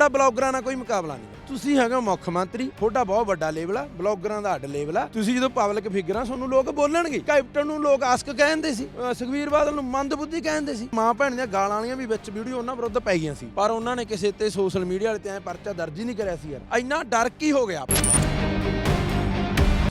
ਤੁਹਾਡਾ ਬਲੌਗਰਾਂ ਨਾਲ ਕੋਈ ਮੁਕਾਬਲਾ ਨਹੀਂ। ਤੁਸੀਂ ਹੈਗੇ ਹੋ ਮੁੱਖ ਮੰਤਰੀ ਤੁਹਾਡਾ ਬਹੁਤ ਵੱਡਾ ਲੈਵਲ ਆ ਬਲੌਗਰਾਂ ਦਾ ਅੱਡ ਲੈਵਲ ਆ। ਤੁਸੀਂ ਜਦੋਂ ਪਬਲਿਕ ਫਿਗਰਾਂ ਤੁਹਾਨੂੰ ਲੋਕ ਬੋਲਣਗੇ। ਕੈਪਟਨ ਨੂੰ ਲੋਕ ਆਸਕ ਕਹਿੰਦੇ ਸੀ ਅਹ ਸੁਖਬੀਰ ਬਾਦਲ ਨੂੰ ਮੰਦਬੁੱਧੀ ਕਹਿੰਦੇ ਸੀ। ਮਾਂ ਭੈਣ ਦੀਆਂ ਗਾਲਾਂ ਵਾਲੀਆਂ ਵੀ ਵਿੱਚ ਵੀਡੀਓ ਉਹਨਾਂ ਵਿਰੁੱਧ ਪੈ ਗਈਆਂ ਸੀ। ਪਰ ਉਹਨਾਂ ਨੇ ਕਿਸੇ ਤੇ ਸੋਸ਼ਲ ਮੀਡੀਆ ਵਾਲੇ ਤੇ ਐ ਪਰਚਾ ਦਰਜ ਹੀ ਨਹੀਂ ਕਰਿਆ ਸੀ ਯਾਰ। ਇੰਨਾ ਡਰ ਕੀ ਹੋ ਗਿਆ?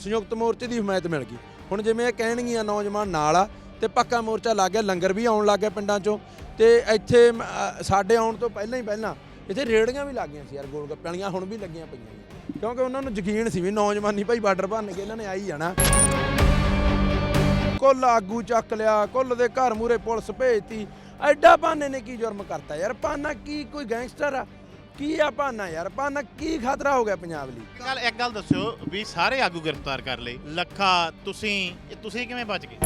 ਸੰਯੁਕਤ ਮੋਰਚੇ ਦੀ ਹਮਾਇਤ ਮਿਲ ਗਈ। ਹੁਣ ਜਿਵੇਂ ਇਹ ਕਹਿਣਗੀਆਂ ਨੌਜਵਾਨ ਨਾਲ ਆ ਤੇ ਪੱਕਾ ਮੋਰਚਾ ਲੱਗ ਗਿਆ ਲੰਗਰ ਵੀ ਆਉਣ ਲੱਗ ਗਿਆ ਪਿੰਡਾਂ ਚੋਂ। ਤੇ ਇੱਥੇ ਮ, ਅ, ਸਾਡੇ ਆਉਣ ਤੋਂ ਪਹਿਲਾਂ ਹੀ ਪਹਿਲਾਂ ਇੱਥੇ ਰੇੜੀਆਂ ਵੀ ਲੱਗ ਗਈਆਂ ਸੀ ਯਾਰ ਗੋਲ ਗੱਪੇ ਵਾਲੀਆਂ ਹੁਣ ਵੀ ਲੱਗੀਆਂ ਪਈਆਂ ਨੇ। ਕਿਉਂਕਿ ਉਹਨਾਂ ਨੂੰ ਯਕੀਨ ਸੀ ਵੀ ਨੌਜਵਾਨੀ ਭਾਈ ਬਾਰਡਰ ਭੰਨ ਕੇ ਇਹਨਾਂ ਨੇ ਆਈ ਜਾਣਾ। ਕੁੱਲ ਆਗੂ ਚੱਕ ਲਿਆ ਕੁੱਲ ਦੇ ਘਰ ਮੂਰੇ ਪੁਲਿਸ ਭੇਜਤੀ। ਐਡਾ ਭਾਨੇ ਨੇ ਕੀ ਜੁਰਮ ਕਰਤਾ ਯਾਰ ਭਾਨਾ ਕੀ ਕੋਈ ਗੈਂਗਸਟਰ ਆ? ਕੀ ਆ ਭਾਨਾ ਯਾਰ ਭਾਨਾ ਕੀ ਖਤਰਾ ਹੋ ਗਿਆ ਪੰਜਾਬ ਲਈ? ਕੱਲ ਇੱਕ ਗੱਲ ਦੱਸਿਓ ਵੀ ਸਾਰੇ ਆਗੂ ਗ੍ਰਿਫਤਾਰ ਕਰ ਲਏ। ਲੱਖਾ ਤੁਸੀਂ ਤੁਸੀਂ ਕਿਵੇਂ ਬਚ ਗਏ?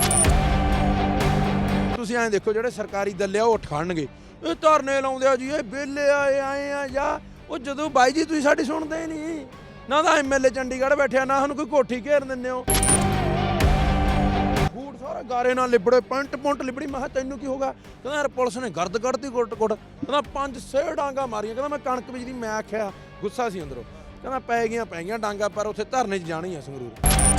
ਤੁਸੀਂ ਐਂ ਦੇਖੋ ਜਿਹੜੇ ਸਰਕਾਰੀ ਦੱਲੇ ਆ ਉਹ ਉੱਠ ਖੜਨਗੇ ਇਹ ਧਰਨੇ ਲਾਉਂਦੇ ਆ ਜੀ, ਇਹ ਬੇਲੇ ਆਏ ਆਏ ਆ, ਜਾਂ ਉਹ ਜਦੋਂ ਬਾਈ ਜੀ ਤੁਸੀਂ ਸਾਡੀ ਸੁਣਦੇ ਨਹੀਂ, ਨਾ ਤਾਂ ਐਮਐਲਏ ਚੰਡੀਗੜ੍ਹ ਬੈਠਿਆ ਨਾ ਸਾਨੂੰ ਕੋਈ ਕੋਠੀ ਘੇਰ ਦਿੰਦੇ ਹੋ। ਬੂਟ ਸਾਰਾ ਗਾਰੇ ਨਾਲ ਲਿਬੜੇ, ਪੈਂਟ ਪੁੰਟ ਲਿਬੜੀ, ਮੈਂ ਕਿਹਾ ਤੈਨੂੰ ਕੀ ਹੋਗਾ ਕਹਿੰਦਾ ਯਾਰ ਪੁਲਿਸ ਨੇ ਗਰਦ ਕੱਢਤੀ ਗੁੱਟ ਗੁੱਟ ਕਹਿੰਦਾ ਪੰਜ ਛੇ ਡਾਂਗਾ ਮਾਰੀਆਂ। ਕਹਿੰਦਾ ਮੈਂ ਕਣਕ ਬੀਜਦੀ, ਮੈਂ ਆਖਿਆ, ਗੁੱਸਾ ਸੀ ਅੰਦਰੋਂ। ਕਹਿੰਦਾ ਪੈ ਗਈਆਂ ਪੈ ਗਈਆਂ ਡਾਂਗਾ, ਪਰ ਉੱਥੇ ਧਰਨੇ 'ਚ ਜਾਣੀ ਆ ਸੰਗਰੂਰ।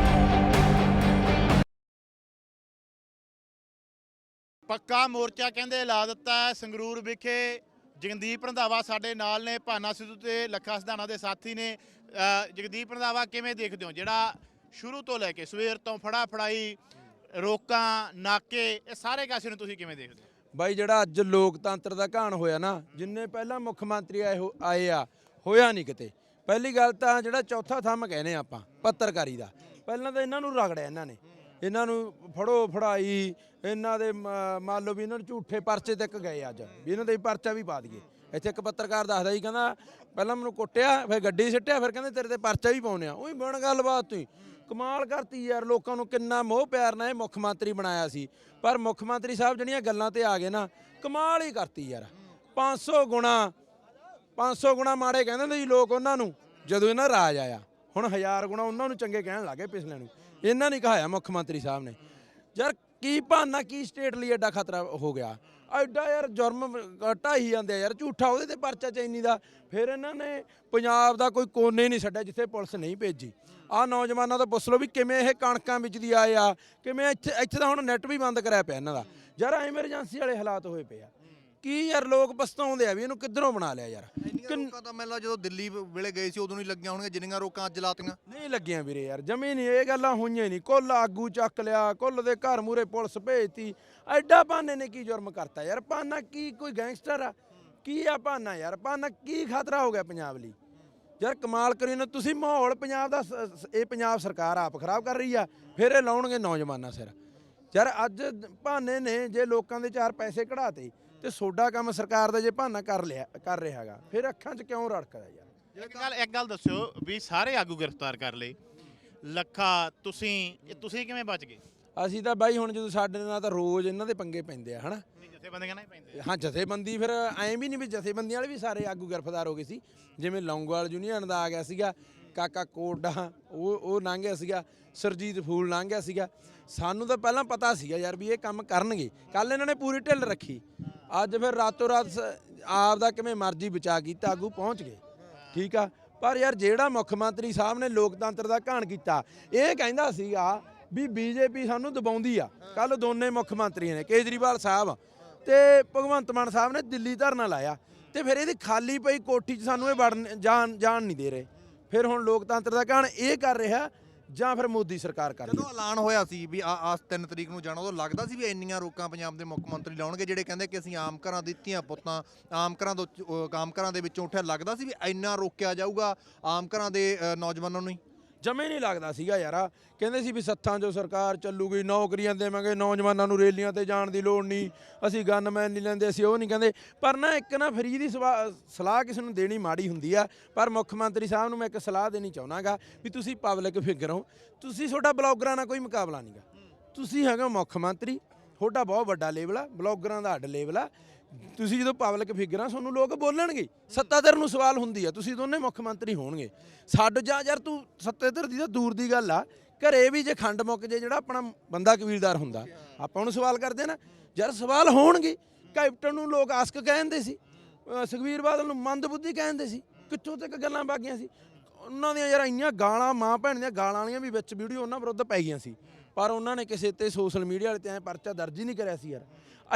ਪੱਕਾ ਮੋਰਚਾ ਕਹਿੰਦੇ ਲਾ ਦਿੱਤਾ ਹੈ ਸੰਗਰੂਰ ਵਿਖੇ। ਜਗਦੀਪ ਰੰਧਾਵਾ ਸਾਡੇ ਨਾਲ ਨੇ, ਭਾਨਾ ਸਿੱਧੂ ਤੇ ਲੱਖਾ ਸਿਧਾਣਾ ਦੇ ਸਾਥੀ ਨੇ। ਜਗਦੀਪ ਰੰਧਾਵਾ ਕਿਵੇਂ ਦੇਖਦੇ ਹੋ? ਜਿਹੜਾ ਸ਼ੁਰੂ ਤੋਂ ਲੈ ਕੇ ਸਵੇਰ ਤੋਂ ਫੜਾ ਫੜਾਈ ਰੋਕਾਂ, ਨਾਕੇ, ਇਹ ਸਾਰੇ ਕਾਸੇ ਨੂੰ ਤੁਸੀਂ ਕਿਵੇਂ ਦੇਖਦੇ ਹੋ? ਬਾਈ, ਜਿਹੜਾ ਅੱਜ ਲੋਕਤੰਤਰ ਦਾ ਘਾਣ ਹੋਇਆ ਨਾ, ਜਿੰਨੇ ਪਹਿਲਾਂ ਮੁੱਖ ਮੰਤਰੀ ਆਏ ਹੋ- ਆਏ ਆ, ਹੋਇਆ ਨਹੀਂ ਕਿਤੇ। ਪਹਿਲੀ ਗੱਲ ਤਾਂ ਜਿਹੜਾ ਚੌਥਾ ਥੰਮ ਕਹਿੰਦੇ ਆਪਾਂ, ਪੱਤਰਕਾਰੀ ਦਾ। ਪਹਿਲਾਂ ਤਾਂ ਇਹਨਾਂ ਨੂੰ ਰਗੜਿਆ ਇਹਨਾਂ ਨੇ। ਇਹਨਾਂ ਨੂੰ ਫੜੋ ਫੜਾਈ, ਇਹਨਾਂ ਦੇ ਮੰਨ ਲਓ ਵੀ ਇਹਨਾਂ ਨੂੰ ਝੂਠੇ ਪਰਚੇ ਤੱਕ ਗਏ ਅੱਜ, ਵੀ ਇਹਨਾਂ ਦੇ ਪਰਚਾ ਵੀ ਪਾ ਦਈਏ। ਇੱਥੇ ਇੱਕ ਪੱਤਰਕਾਰ ਦੱਸਦਾ ਜੀ, ਕਹਿੰਦਾ ਪਹਿਲਾਂ ਮੈਨੂੰ ਕੁੱਟਿਆ, ਫਿਰ ਗੱਡੀ ਸਿੱਟਿਆ, ਫਿਰ ਕਹਿੰਦੇ ਤੇਰੇ ਤੇ ਪਰਚਾ ਵੀ ਪਾਉਨੇ ਆ। ਉਹੀ ਬਣ ਗੱਲਬਾਤ ਤੁਸੀਂ। ਕਮਾਲ ਕਰਤੀ ਯਾਰ, ਲੋਕਾਂ ਨੂੰ ਕਿੰਨਾ ਮੋਹ ਪਿਆਰ ਨਾਲ ਇਹ ਮੁੱਖ ਮੰਤਰੀ ਬਣਾਇਆ ਸੀ। ਪਰ ਮੁੱਖ ਮੰਤਰੀ ਸਾਹਿਬ ਜਿਹੜੀਆਂ ਗੱਲਾਂ ਤੇ ਆ ਗਏ ਨਾ, ਕਮਾਲ ਹੀ ਕਰਤੀ ਯਾਰ। 500 ਗੁਣਾ 500 ਗੁਣਾ ਮਾੜੇ ਕਹਿੰਦੇ ਹੁੰਦੇ ਜੀ ਲੋਕ ਉਹਨਾਂ ਨੂੰ, ਜਦੋਂ ਇਹਨਾਂ ਰਾਜ ਆਇਆ। ਹੁਣ ਹਜ਼ਾਰ ਗੁਣਾ ਉਹਨਾਂ ਨੂੰ ਚੰਗੇ ਕਹਿਣ ਲੱਗੇ ਪਿਛਲੇ ਨੂੰ। ਇਹਨਾਂ ਨੇ ਕਹਾਇਆ ਮੁੱਖ ਮੰਤਰੀ ਸਾਹਿਬ ਨੇ। ਯਾਰ ਕੀ ਬਹਾਨਾ, ਕੀ ਸਟੇਟ ਲਈ ਐਡਾ ਖਤਰਾ ਹੋ ਗਿਆ? ਐਡਾ ਯਾਰ ਜੁਰਮ ਢਾਈ ਜਾਂਦੇ ਆ ਯਾਰ, ਝੂਠਾ ਉਹਦੇ ਤੇ ਪਰਚਾ ਚੈਨੀ ਦਾ। ਫਿਰ ਇਹਨਾਂ ਨੇ ਪੰਜਾਬ ਦਾ ਕੋਈ ਕੋਨੇ ਨਹੀਂ ਛੱਡਿਆ ਜਿੱਥੇ ਪੁਲਿਸ ਨਹੀਂ ਭੇਜੀ। ਆ ਨੌਜਵਾਨਾਂ ਤੋਂ ਪੁੱਛ ਲਓ ਵੀ ਕਿਵੇਂ ਇਹ ਕਣਕਾਂ ਵਿੱਚ ਆਏ ਆ, ਕਿਵੇਂ ਇੱਥੇ ਇੱਥੇ ਤਾਂ ਹੁਣ ਨੈਟ ਵੀ ਬੰਦ ਕਰਾਇਆ ਪਿਆ ਇਹਨਾਂ ਦਾ। ਯਾਰ ਐਮਰਜੈਂਸੀ ਵਾਲੇ ਹਾਲਾਤ ਹੋਏ ਪਏ ਆ। ਕੀ ਯਾਰ ਲੋਕ ਪਛਤਾਉਂਦੇ ਆ ਵੀ ਇਹਨੂੰ ਕਿੱਧਰੋਂ ਬਣਾ ਲਿਆ ਯਾਰ? ਇੰਨੀਆਂ ਰੋਕਾਂ ਤਾਂ ਮੈਨੂੰ ਲੱਗਦਾ ਜਦੋਂ ਦਿੱਲੀ ਵੇਲੇ ਗਏ ਸੀ ਉਦੋਂ ਨਹੀਂ ਲੱਗੀਆਂ ਹੋਣਗੀਆਂ ਜਿੰਨੀਆਂ ਰੋਕਾਂ ਅੱਜ ਲਾਤੀਆਂ। ਨਹੀਂ ਲੱਗੀਆਂ ਵੀਰੇ ਯਾਰ ਜਮੀ ਨਹੀਂ ਇਹ ਗੱਲਾਂ ਹੋਈਆਂ ਨਹੀਂ। ਕੁੱਲ ਆਗੂ ਚੱਕ ਲਿਆ ਕੁੱਲ ਦੇ ਘਰ ਮੂਰੇ ਪੁਲਿਸ ਭੇਜਤੀ। ਐਡਾ ਭਾਨੇ ਨੇ ਕੀ ਜੁਰਮ ਕਰਤਾ ਯਾਰ? ਭਾਨਾ ਕੀ ਕੋਈ ਗੈਂਗਸਟਰ ਆ? ਕੀ ਆ ਭਾਨਾ ਯਾਰ? ਭਾਨਾ ਕੀ ਖਤਰਾ ਹੋ ਗਿਆ ਪੰਜਾਬ ਲਈ? ਯਾਰ ਕਮਾਲ ਕਰੀ ਨਾ ਤੁਸੀਂ ਮਾਹੌਲ ਪੰਜਾਬ ਦਾ ਸ- ਸ- ਇਹ ਪੰਜਾਬ ਸਰਕਾਰ ਆਪ ਖਰਾਬ ਕਰ ਰਹੀ ਆ ਫਿਰ ਇਹ ਲਾਉਣਗੇ ਨੌਜਵਾਨਾਂ ਸਿਰ। ਯਾਰ ਅੱਜ ਭਾਨੇ ਨੇ ਜੇ ਲੋਕਾਂ ਦੇ ਚਾਰ ਪੈਸੇ ਕਢਾਤੇ ਤੇ ਸੋਡਾ ਕੰਮ ਸਰਕਾਰ ਦਾ ਜੇ ਭਾਨਾ ਕਰ ਲਿਆ ਕਰ ਰਿਹਾਗਾ ਫਿਰ ਅੱਖਾਂ 'ਚ ਕਿਉਂ ਰੜਕਦਾ ਯਾਰ? ਇੱਕ ਗੱਲ ਇੱਕ ਗੱਲ ਦੱਸਿਓ ਵੀ ਸਾਰੇ ਆਗੂ ਗ੍ਰਿਫਤਾਰ ਕਰ ਲਏ। ਲੱਖਾ ਤੁਸੀਂ ਇਹ ਤੁਸੀਂ ਕਿਵੇਂ ਬਚ ਗਏ? ਅਸੀਂ ਤਾਂ ਬਾਈ ਹੁਣ ਜਦੋਂ ਸਾਡੇ ਨਾਲ ਤਾਂ ਰੋਜ਼ ਇਹਨਾਂ ਦੇ ਪੰਗੇ ਪੈਂਦੇ ਆ ਹਨਾ? ਨਹੀਂ ਜਥੇਬੰਦੀਆਂ ਨਾਲ ਹੀ ਪੈਂਦੇ ਹਾਂ ਜਥੇਬੰਦੀ ਫਿਰ ਐਂ ਵੀ ਨਹੀਂ ਵੀ ਜਥੇਬੰਦੀਆਂ ਵਾਲੇ ਵੀ ਸਾਰੇ ਆਗੂ ਗ੍ਰਿਫਤਾਰ ਹੋ ਗਏ ਸੀ। ਜਿਵੇਂ ਲੌਂਗੋਵਾਲ ਯੂਨੀਅਨ ਦਾ ਆ ਗਿਆ ਸੀਗਾ ਕਾਕਾ ਕੋਡਾ ਉਹ ਉਹ ਲੰਘ ਗਿਆ ਸੀਗਾ ਸਰਜੀਤ ਫੂਲ ਲੰਘ ਗਿਆ ਸੀਗਾ। ਸਾਨੂੰ ਤਾਂ ਪਹਿਲਾਂ ਪਤਾ ਸੀਗਾ ਯਾਰ ਵੀ ਇਹ ਕੰਮ ਕਰਨਗੇ। ਕੱਲ ਇਹਨਾਂ ਨੇ ਪੂਰੀ ਢਿੱਲ ਰੱਖੀ। ਅੱਜ ਫਿਰ ਰਾਤੋਂ ਰਾਤ ਸ- ਆਪ ਦਾ ਕਿਵੇਂ ਮਰਜ਼ੀ ਬਚਾ ਕੀਤਾ ਆਗੂ ਪਹੁੰਚ ਗਏ। ਠੀਕ ਆ? ਪਰ ਯਾਰ ਜਿਹੜਾ ਮੁੱਖ ਮੰਤਰੀ ਸਾਹਿਬ ਨੇ ਲੋਕਤੰਤਰ ਦਾ ਘਾਣ ਕੀਤਾ, ਇਹ ਕਹਿੰਦਾ ਸੀਗਾ ਵੀ ਬੀਜੇਪੀ ਸਾਨੂੰ ਦਬਾਉਂਦੀ ਆ। ਕੱਲ ਦੋਨੇ ਮੁੱਖ ਮੰਤਰੀਆਂ ਨੇ, ਕੇਜਰੀਵਾਲ ਸਾਹਿਬ ਤੇ ਭਗਵੰਤ ਮਾਨ ਸਾਹਿਬ ਨੇ ਦਿੱਲੀ ਧਰਨਾ ਲਾਇਆ ਤੇ ਫਿਰ ਇਹਦੀ ਖਾਲੀ ਪਈ ਕੋਠੀ 'ਚ ਸਾਨੂੰ ਇਹ ਵੜਨ ਜਾਣ ਜਾਣ ਨਹੀਂ ਦੇ ਰਹੇ। ਫਿਰ ਹੁਣ ਲੋਕਤੰਤਰ ਦਾ ਘਾਣ ਇਹ ਕਰ ਰਿਹਾ ਜਾਂ ਫਿਰ ਮੋਦੀ ਸਰਕਾਰ ਕਰ ਜਦੋਂ ਐਲਾਨ ਹੋਇਆ ਸੀ ਵੀ ਆ ਆ 3 ਤਰੀਕ ਨੂੰ ਜਾਣਾ ਉਦੋਂ ਲੱਗਦਾ ਸੀ ਵੀ ਇੰਨੀਆਂ ਰੋਕਾਂ ਪੰਜਾਬ ਦੇ ਮੁੱਖ ਮੰਤਰੀ ਲਾਉਣਗੇ ਜਿਹੜੇ ਕਹਿੰਦੇ ਕਿ ਅਸੀਂ ਆਮ ਘਰਾਂ ਦੀ ਧੀਆਂ ਪੁੱਤਾਂ ਆਮ ਘਰਾਂ ਤੋਂ ਆਮ ਘਰਾਂ ਦੇ ਵਿੱਚੋਂ ਉੱਠਿਆ ਲੱਗਦਾ ਸੀ ਵੀ ਇੰਨਾ ਰੋਕਿਆ ਜਾਊਗਾ ਆਮ ਘਰਾਂ ਦੇ ਨੌਜਵਾਨਾਂ ਨੂੰ ਹੀ? ਜਮੇ ਨਹੀਂ ਲੱਗਦਾ ਸੀਗਾ ਯਾਰਾ। ਕਹਿੰਦੇ ਸੀ ਵੀ ਸੱਥਾਂ 'ਚੋਂ ਸਰਕਾਰ ਚੱਲੂਗੀ, ਨੌਕਰੀਆਂ ਦੇਵਾਂਗੇ, ਨੌਜਵਾਨਾਂ ਨੂੰ ਰੇਲੀਆਂ ਤੇ ਜਾਣ ਦੀ ਲੋੜ ਨਹੀਂ, ਅਸੀਂ ਗਨਮੈਨ ਨਹੀਂ ਲੈਂਦੇ, ਅਸੀਂ ਉਹ ਨਹੀਂ ਕਹਿੰਦੇ। ਪਰ ਨਾ ਇੱਕ ਨਾ ਫਰੀ ਦੀ ਸਵਾ- ਸਲਾਹ ਕਿਸੇ ਨੂੰ ਦੇਣੀ ਮਾੜੀ ਹੁੰਦੀ ਆ, ਪਰ ਮੁੱਖ ਮੰਤਰੀ ਸਾਹਿਬ ਨੂੰ ਮੈਂ ਇੱਕ ਸਲਾਹ ਦੇਣੀ ਚਾਹੁੰਦਾਗਾ ਵੀ ਤੁਸੀਂ ਪਬਲਿਕ ਫਿਗਰ ਹੋ। ਤੁਸੀਂ ਤੁਹਾਡਾ ਬਲੌਗਰਾਂ ਨਾਲ ਕੋਈ ਮੁਕਾਬਲਾ ਨਹੀਂਗਾ ਤੁਸੀਂ ਹੈਗਾ ਮੁੱਖ ਮੰਤਰੀ, ਤੁਹਾਡਾ ਬਹੁਤ ਵੱਡਾ ਲੈਵਲ ਆ, ਬਲੌਗਰਾਂ ਦਾ ਅੱਡ ਲੈਵਲ ਆ। ਤੁਸੀਂ ਜਦੋਂ ਪਬਲਿਕ ਫਿਗਰਾਂ ਤੁਹਾਨੂੰ ਲੋਕ ਬੋਲਣਗੇ। ਸੱਤਾਧਰ ਨੂੰ ਸਵਾਲ ਹੁੰਦੀ ਆ, ਤੁਸੀਂ ਦੋਨੇ ਮੁੱਖ ਮੰਤਰੀ ਹੋਣਗੇ। ਛੱਡ ਜਾਂ ਯਾਰ ਤੂੰ, ਸੱਤਾਧਰ ਦੀ ਤਾਂ ਦੂਰ ਦੀ ਗੱਲ ਆ। ਘਰੇ ਵੀ ਜੇ ਖੰਡ ਮੁੱਕ ਜੇ, ਜਿਹੜਾ ਆਪਣਾ ਬੰਦਾ ਕਬੀਲਦਾਰ ਹੁੰਦਾ, ਆਪਾਂ ਉਹਨੂੰ ਸਵਾਲ ਕਰਦੇ ਨਾ, ਯਾਰ ਸਵਾਲ ਹੋਣਗੇ। ਕੈਪਟਨ ਨੂੰ ਲੋਕ ਆਸਕ ਕਹਿੰਦੇ ਸੀ, ਅਹ ਸੁਖਬੀਰ ਬਾਦਲ ਨੂੰ ਮੰਦਬੁੱਧੀ ਕਹਿੰਦੇ ਸੀ, ਕਿੱਥੋਂ ਤੱਕ ਗੱਲਾਂ ਬਾਗੀਆਂ ਸੀ? ਉਹਨਾਂ ਦੀਆਂ ਯਾਰ ਇੰਨੀਆਂ ਗਾਲਾਂ, ਮਾਂ ਭੈਣ ਦੀਆਂ ਗਾਲਾਂ ਵਾਲੀਆਂ ਵੀ ਵਿੱਚ ਵੀਡੀਓ ਉਹਨਾਂ ਵਿਰੁੱਧ ਪੈ ਗਈਆਂ ਸੀ। ਪਰ ਉਹਨਾਂ ਨੇ ਕਿਸੇ ਤੇ ਸੋਸ਼ਲ ਮੀਡੀਆ ਵਾਲੇ ਤੇ ਐ ਪਰਚਾ ਦਰਜ ਹੀ ਨਹੀਂ ਕਰਿਆ ਸੀ ਯਾਰ।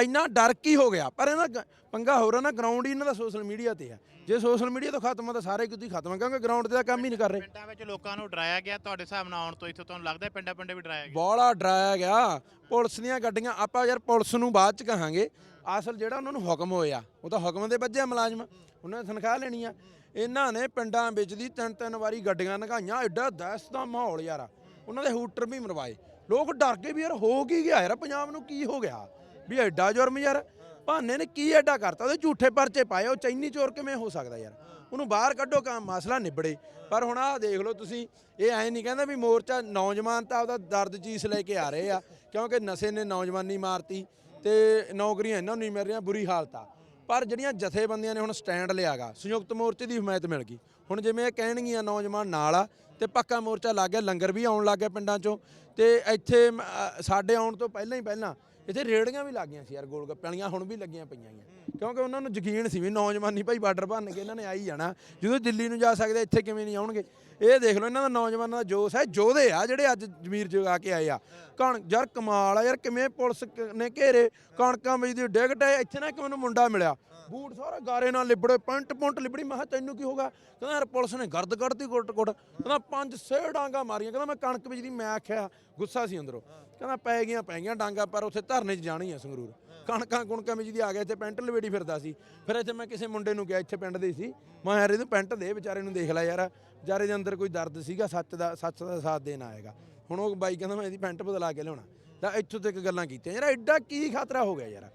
ਇੰਨਾ ਡਰ ਕੀ ਹੋ ਗਿਆ? ਪਰ ਇਹਨਾਂ ਗ- ਪੰਗਾ ਹੋਰ ਆ ਨਾ ਗਰਾਊਂਡ ਹੀ ਇਹਨਾਂ ਦਾ ਸੋਸ਼ਲ ਮੀਡੀਆ ਤੇ ਆ। ਜੇ ਸੋਸ਼ਲ ਮੀਡੀਆ ਤੋਂ ਖਤਮ ਆ ਤਾਂ ਸਾਰੇ ਕਿਤੇ ਹੀ ਖਤਮ ਆ ਕਿਉਂਕਿ ਗਰਾਊਂਡ ਤੇ ਤਾਂ ਕੰਮ ਹੀ ਨਹੀਂ ਕਰ ਰਹੇ। ਪਿੰਡਾਂ ਵਿੱਚ ਲੋਕਾਂ ਨੂੰ ਡਰਾਇਆ ਗਿਆ ਤੁਹਾਡੇ ਹਿਸਾਬ ਨਾਲ ਆਉਣ ਤੋਂ ਇੱਥੋਂ ਤੁਹਾਨੂੰ ਲੱਗਦਾ ਪਿੰਡਾਂ ਪਿੰਡੇ ਵੀ ਡਰਾਇਆ ਗਿਆ? ਬੋਲਾ ਡਰਾਇਆ ਗਿਆ। ਪੁਲਿਸ ਦੀਆਂ ਗੱਡੀਆਂ ਆਪਾਂ ਯਾਰ ਪੁਲਿਸ ਨੂੰ ਬਾਅਦ ਚ ਕਹਾਂਗੇ। ਅਸਲ ਜਿਹੜਾ ਉਹਨਾਂ ਨੂੰ ਹੁਕਮ ਹੋਇਆ ਉਹ ਤਾਂ ਹੁਕਮ ਦੇ ਵੱਜਿਆ ਮੁਲਾਜ਼ਮ। ਉਹਨਾਂ ਨੇ ਤਨਖਾਹ ਲੈਣੀ ਆ। ਇਹਨਾਂ ਨੇ ਪਿੰਡਾਂ ਵਿੱਚ ਦੀ ਤਿੰਨ ਤਿੰਨ ਵਾਰੀ ਗੱਡੀਆਂ ਨਗਾਈਆਂ ਐਡਾ ਦਹਿਸ਼ਤ ਦਾ ਮਾਹੌਲ ਯਾਰ ਉਹਨਾਂ ਦੇ ਹੂਟਰ ਵੀ ਮਰਵਾਏ। ਲੋਕ ਡਰ ਗਏ ਵੀ ਯਾਰ ਹੋ ਕੀ ਗਿਆ ਯਾਰ, ਪੰਜਾਬ ਨੂੰ ਕੀ ਹੋ ਗਿਆ? ਵੀ ਐਡਾ ਜੁਰਮ ਯਾਰ, ਭਾਨੇ ਨੇ ਕੀ ਐਡਾ ਕਰਤਾ? ਉਹਦੇ ਝੂਠੇ ਪਰਚੇ ਪਾਏ, ਉਹ ਚੈਨੀ ਚੋਰ ਕਿਵੇਂ ਹੋ ਸਕਦਾ ਯਾਰ? ਉਹਨੂੰ ਬਾਹਰ ਕੱਢੋ ਕੰਮ ਮਸਲਾ ਨਿਬੜੇ। ਪਰ ਹੁਣ ਆਹ ਦੇਖ ਲਓ ਤੁਸੀਂ, ਇਹ ਐਂ ਨਹੀਂ ਕਹਿੰਦਾ ਵੀ ਮੋਰਚਾ ਨੌਜਵਾਨ ਤਾਂ ਆਪਦਾ ਦਰਦ ਚੀਸ ਲੈ ਕੇ ਆ ਰਹੇ ਆ, ਕਿਉਂਕਿ ਨਸ਼ੇ ਨੇ ਨੌਜਵਾਨੀ ਮਾਰਤੀ ਤੇ ਨੌਕਰੀਆਂ ਇਹਨਾਂ ਨੂੰ ਨਹੀਂ ਮਿਲ ਰਹੀਆਂ, ਬੁਰੀ ਹਾਲਤ ਆ। ਪਰ ਜਿਹੜੀਆਂ ਜਥੇਬੰਦੀਆਂ ਨੇ ਹੁਣ ਸਟੈਂਡ ਲਿਆਗਾ, ਸੰਯੁਕਤ ਮੋਰਚੇ ਦੀ ਹਮਾਇਤ ਮਿਲ ਗਈ। ਹੁਣ ਜਿਵੇਂ ਇਹ ਕਹਿਣਗੀਆਂ ਨੌਜਵਾਨ ਨਾਲ ਆ ਤੇ ਪੱਕਾ ਮੋਰਚਾ ਲੱਗ ਗਿਆ, ਲੰਗਰ ਵੀ ਆਉਣ ਲੱਗ ਗਿਆ ਪਿੰਡਾਂ ਚੋਂ ਤੇ ਇੱਥੇ ਮ- ਸਾਡੇ ਆਉਣ ਤੋਂ ਪਹਿਲਾਂ ਹੀ ਪਹਿਲਾਂ ਇੱਥੇ ਰੇੜੀਆਂ ਵੀ ਲੱਗ ਗਈਆਂ ਸੀ ਯਾਰ ਗੋਲ ਗੱਪੇ ਵਾਲੀਆਂ, ਹੁਣ ਵੀ ਲੱਗੀਆਂ ਪਈਆਂ ਗੀਆਂ। ਕਿਉਂਕਿ ਉਹਨਾਂ ਨੂੰ ਯਕੀਨ ਸੀ ਵੀ ਨੌਜਵਾਨੀ ਭਾਈ ਬਾਰਡਰ ਭੰਨ ਕੇ ਇਹਨਾਂ ਨੇ ਆਈ ਜਾਣਾ। ਜਦੋਂ ਦਿੱਲੀ ਨੂੰ ਜਾ ਸਕਦੇ, ਇੱਥੇ ਕਿਵੇਂ ਨਹੀਂ ਆਉਣਗੇ? ਇਹ ਦੇਖ ਲਓ, ਇਹਨਾਂ ਦਾ ਨੌਜਵਾਨਾਂ ਦਾ ਜੋਸ਼ ਹੈ ਯੋਧੇ ਆ ਜਿਹੜੇ ਅੱਜ ਜ਼ਮੀਰ ਜਗਾ ਕੇ ਆਏ ਆ। ਕਣ ਯਾਰ ਕਮਾਲ ਆ ਯਾਰ, ਕਿਵੇਂ ਪੁਲਿਸ ਨੇ ਘੇਰੇ ਕਣਕਾਂ ਵਿੱਚ ਦੀ ਡਿੱਗ ਟੇ ਇੱਥੇ ਨਾ ਇੱਕ ਮੈਨੂੰ ਮੁੰਡਾ ਮਿਲਿਆ। ਬੂਟ ਸਾਰਾ ਗਾਰੇ ਨਾਲ ਲਿਬੜੇ, ਪੈਂਟ ਪੁੰਟ ਲਿਬੜੀ, ਮੈਂ ਕਿਹਾ ਤੈਨੂੰ ਕੀ ਹੋਗਾ ਕਹਿੰਦਾ ਯਾਰ ਪੁਲਿਸ ਨੇ ਗਰਦ ਕੱਢਤੀ ਕੁੱਟ ਕੁੱਟ ਕਹਿੰਦਾ ਪੰਜ ਸੇ ਡਾਂਗਾ ਮਾਰੀਆਂ, ਕਹਿੰਦਾ ਮੈਂ ਕਣਕ ਵਿੱਚ ਦੀ ਮੈਂ ਆਖਿਆ, ਗੁੱਸਾ ਸੀ ਅੰਦਰੋਂ। ਕਹਿੰਦਾ ਪੈ ਗਈਆਂ ਪੈ ਗਈਆਂ ਡਾਂਗਾ ਪਰ ਉੱਥੇ ਧਰਨੇ 'ਚ ਜਾਣੀ ਆ ਸੰਗਰੂਰ। ਕਣਕਾਂ ਕੁਣਕਾਂ ਵਿੱਚ ਦੀ ਆ ਗਿਆ ਇੱਥੇ ਪੈਂਟ ਲਵੇੜੀ ਫਿਰਦਾ ਸੀ। ਫਿਰ ਇੱਥੇ ਮੈਂ ਕਿਸੇ ਮੁੰਡੇ ਨੂੰ ਗਿਆ ਇੱਥੇ ਪਿੰਡ ਦੇ ਸੀ। ਮੈਂ ਯਾਰ ਇਹਨੂੰ ਪੈਂਟ ਦੇ ਵਿਚਾਰੇ ਨੂੰ ਦੇਖ ਲੈ ਯਾਰ। ਵਿਚਾਰੇ ਦੇ ਅੰਦਰ ਕੋਈ ਦਰਦ ਸੀਗਾ ਸੱਚ ਦਾ ਸੱਚ ਦਾ ਸਾਥ ਦੇਣ ਆਏਗਾ। ਹੁਣ ਉਹ ਬਾਈ ਕਹਿੰਦਾ ਮੈਂ ਇਹਦੀ ਪੈਂਟ ਬਦਲਾ ਕੇ ਲਿਆਉਣਾ। ਤਾਂ ਇੱਥੋਂ ਤੱਕ ਗੱਲਾਂ ਕੀਤੀਆਂ। ਯਾਰ ਐਡਾ ਕੀ ਖਤਰਾ ਹੋ ਗਿਆ ਯਾਰ।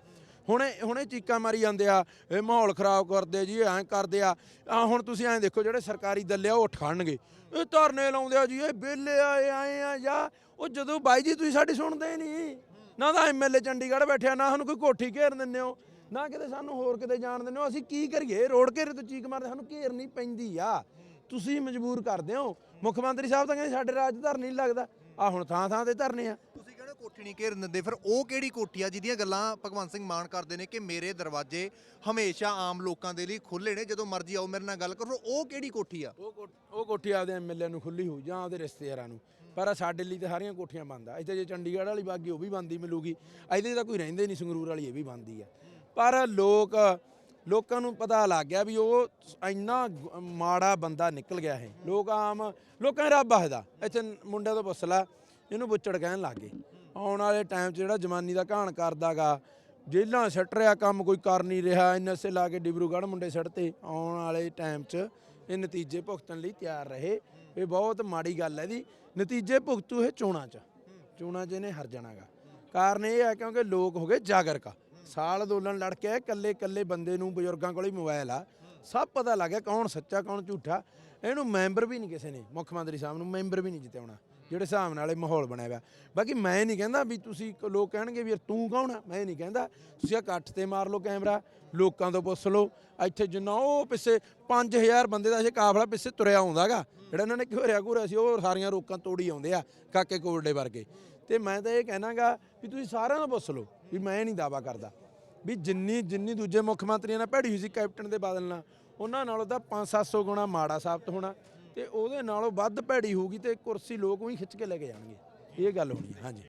ਹੁਣੇ ਹੁਣੇ ਚੀਕਾਂ ਮਾਰੀ ਜਾਂਦੇ ਆ ਇਹ ਮਾਹੌਲ ਖਰਾਬ ਕਰਦੇ ਜੀ ਐਂ ਕਰਦੇ ਆ। ਆ ਹੁਣ ਤੁਸੀਂ ਐਂ ਦੇਖੋ ਜਿਹੜੇ ਸਰਕਾਰੀ ਦੱਲੇ ਆ ਉਹ ਉੱਠ ਖੜਨਗੇ ਇਹ ਧਰਨੇ ਲਾਉਂਦੇ ਆ ਜੀ ਇਹ ਬੇਲੇ ਆਏ ਆਏ ਆ ਜਾਂ ਉਹ ਜਦੋਂ ਬਾਈ ਜੀ ਤੁਸੀਂ ਸਾਡੀ ਸੁਣਦੇ ਹੀ ਨਹੀਂ, ਨਾ ਤਾਂ ਐਮਐਲਏ ਚੰਡੀਗੜ੍ਹ ਬੈਠਿਆ ਨਾ ਸਾਨੂੰ ਕੋਈ ਕੋਠੀ ਘੇਰ ਦਿੰਦੇ ਹੋ, ਨਾ ਕਿਤੇ ਸਾਨੂੰ ਹੋਰ ਕਿਤੇ ਜਾਣ ਦਿੰਦੇ ਹੋ, ਅਸੀਂ ਕੀ ਕਰੀਏ? ਰੋਡ ਘੇਰੇ ਤੋਂ ਚੀਕ ਮਾਰਦੇ, ਸਾਨੂੰ ਘੇਰਨੀ ਪੈਂਦੀ ਆ। ਤੁਸੀਂ ਮਜਬੂਰ ਕਰਦੇ ਹੋ। ਮੁੱਖ ਮੰਤਰੀ ਸਾਹਿਬ ਤਾਂ ਕਹਿੰਦੇ ਸਾਡੇ ਰਾਜ ਧਰਨੀ ਨਹੀਂ ਲੱਗਦਾ। ਆ ਹੁਣ ਥਾਂ ਥਾਂ ਤੇ ਧਰਨੇ ਆ। ਕੋਠੀ ਨਹੀਂ ਘੇਰਨ ਦਿੰਦੇ, ਫਿਰ ਉਹ ਕਿਹੜੀ ਕੋਠੀ ਆ ਜਿਹਦੀਆਂ ਗੱਲਾਂ ਭਗਵੰਤ ਸਿੰਘ ਮਾਨ ਕਰਦੇ ਨੇ ਕਿ ਮੇਰੇ ਦਰਵਾਜ਼ੇ ਹਮੇਸ਼ਾ ਆਮ ਲੋਕਾਂ ਦੇ ਲਈ ਖੁੱਲੇ ਨੇ, ਜਦੋਂ ਮਰਜ਼ੀ ਆਓ ਮੇਰੇ ਨਾਲ ਗੱਲ ਕਰੋ, ਉਹ ਕਿਹੜੀ ਕੋਠੀ ਆ? ਉਹ ਕੋਠ- ਉਹ ਕੋਠੀ ਆਪਦੇ ਐਮਐਲਏ ਨੂੰ ਖੁੱਲੀ ਹੋਊ ਜਾਂ ਆਪਦੇ ਰਿਸ਼ਤੇਦਾਰਾਂ ਨੂੰ। ਪਰ ਸਾਡੇ ਲਈ ਤਾਂ ਸਾਰੀਆਂ ਕੋਠੀਆਂ ਬੰਦ ਆ। ਇੱਥੇ ਜੇ ਚੰਡੀਗੜ੍ਹ ਵਾਲੀ ਬਾਗੀ ਉਹ ਵੀ ਬੰਦੀ ਮਿਲੂਗੀ। ਇਹਦੇ ਤਾਂ ਕੋਈ ਰਹਿੰਦੇ ਨਹੀਂ, ਸੰਗਰੂਰ ਵਾਲੀ ਇਹ ਵੀ ਬੰਦੀ ਆ। ਪਰ ਲੋਕ, ਲੋਕਾਂ ਨੂੰ ਪਤਾ ਲੱਗ ਗਿਆ ਵੀ ਉਹ ਇੰਨਾ ਗ- ਮਾੜਾ ਬੰਦਾ ਨਿਕਲ ਗਿਆ ਹੈ ਲੋਕ ਆਮ, ਲੋਕਾਂ ਨੇ ਰੱਬ ਆਖਦਾ ਇੱਥੇ ਮੁੰਡਿਆਂ ਤੋਂ ਪੁੱਛ ਲਾ, ਇਹਨੂੰ ਬੁੱਚੜ ਕਹਿਣ ਲੱਗ ਗਏ। ਆਉਣ ਵਾਲੇ ਟਾਈਮ 'ਚ ਜਿਹੜਾ ਜਵਾਨੀ ਦਾ ਘਾਣ ਕਰਦਾਗਾ ਜੇਲਾਂ ਸਿੱਟ ਰਿਹਾ, ਕੰਮ ਕੋਈ ਕਰ ਨਹੀਂ ਰਿਹਾ ਨਸ਼ੇ ਲਾ ਕੇ ਡਿਬਰੂਗੜ੍ਹ ਮੁੰਡੇ ਸਿੱਟਤੇ, ਆਉਣ ਵਾਲੇ ਟਾਈਮ 'ਚ ਇਹ ਨਤੀਜੇ ਭੁਗਤਣ ਲਈ ਤਿਆਰ ਰਹੇ। ਇਹ ਬਹੁਤ ਮਾੜੀ ਗੱਲ ਹੈ ਦੀ ਨਤੀਜੇ ਭੁਗਤੂ ਇਹ ਚੋਣਾਂ 'ਚ। ਚੋਣਾਂ 'ਚ ਇਹਨੇ ਹਰ ਜਾਣਾਗਾ। ਕਾਰਨ ਇਹ ਹੈ ਕਿਉਂਕਿ ਲੋਕ ਹੋ ਗਏ ਜਾਗਰਕ ਸਾਲ ਅੰਦੋਲਨ ਲੜ ਕੇ ਆਏ ਕੱਲੇ ਕੱਲੇ ਬੰਦੇ ਨੂੰ ਬਜ਼ੁਰਗਾਂ ਕੋਲ ਹੀ ਮੋਬਾਈਲ ਆ। ਸਭ ਪਤਾ ਲੱਗ ਗਿਆ ਕੌਣ ਸੱਚਾ, ਕੌਣ ਝੂਠਾ। ਇਹਨੂੰ ਮੈਂਬਰ ਵੀ ਨਹੀਂ ਕਿਸੇ ਨੇ, ਮੁੱਖ ਮੰਤਰੀ ਸਾਹਿਬ ਨੂੰ ਮੈਂਬਰ ਵੀ ਨਹੀਂ ਜਿੱਤਿਆਉਣਾ ਜਿਹੜੇ ਹਿਸਾਬ ਨਾਲ ਇਹ ਮਾਹੌਲ ਬਣਿਆ ਹੋਇਆ ਬਾਕੀ ਮੈਂ ਨਹੀਂ ਕਹਿੰਦਾ ਵੀ ਤੁਸੀਂ ਲੋਕ ਕਹਿਣਗੇ ਵੀ ਯਾਰ ਤੂੰ ਕੌਣ ਆ, ਮੈਂ ਨਹੀਂ ਕਹਿੰਦਾ। ਤੁਸੀਂ ਆ ਇਕੱਠ ਤੇ ਮਾਰ ਲਓ ਕੈਮਰਾ, ਲੋਕਾਂ ਤੋਂ ਪੁੱਛ ਲਓ। ਇੱਥੇ ਜਿੰਨਾ ਉਹ ਪਿੱਛੇ 5000 ਬੰਦੇ ਦਾ ਇਹ ਕਾਫਲਾ ਪਿੱਛੇ ਤੁਰਿਆ ਆਉਂਦਾਗਾ। ਜਿਹੜਾ ਇਹਨਾਂ ਨੇ ਘੋਰਿਆ ਘੋਰਿਆ ਸੀ, ਉਹ ਸਾਰੀਆਂ ਰੋਕਾਂ ਤੋੜੀ ਆਉਂਦੇ ਆ, ਕਾਕੇ ਕੋਲਡੇ ਵਰਗੇ। ਤੇ ਮੈਂ ਤਾਂ ਇਹ ਕਹਿਣਾਗਾ ਵੀ ਤੁਸੀਂ ਸਾਰਿਆਂ ਨੂੰ ਪੁੱਛ ਲਓ ਵੀ ਮੈਂ ਨਹੀਂ ਦਾਵਾ ਕਰਦਾ। ਵੀ ਜਿੰਨੀ ਜਿੰਨੀ ਦੂਜੇ ਮੁੱਖ ਮੰਤਰੀਆਂ ਨਾਲ ਭੈੜੀ ਹੋਈ ਸੀ ਕੈਪਟਨ ਦੇ ਬਾਦਲ ਨਾਲ, ਉਹਨਾਂ ਨਾਲੋਂ ਤਾਂ 5-700 ਗੁਣਾ ਮਾੜਾ ਸਾਬਤ ਹੋਣਾ। ਤੇ ਉਹਦੇ ਨਾਲੋਂ ਵੱਧ ਭੈੜੀ ਹੋਊਗੀ ਤੇ ਕੁਰਸੀ ਲੋਕ ਵੀ ਖਿੱਚ ਕੇ ਲੈ ਕੇ ਜਾਣਗੇ। ਇਹ ਗੱਲ ਹੋਣੀ ਹੈ, ਹਾਂਜੀ।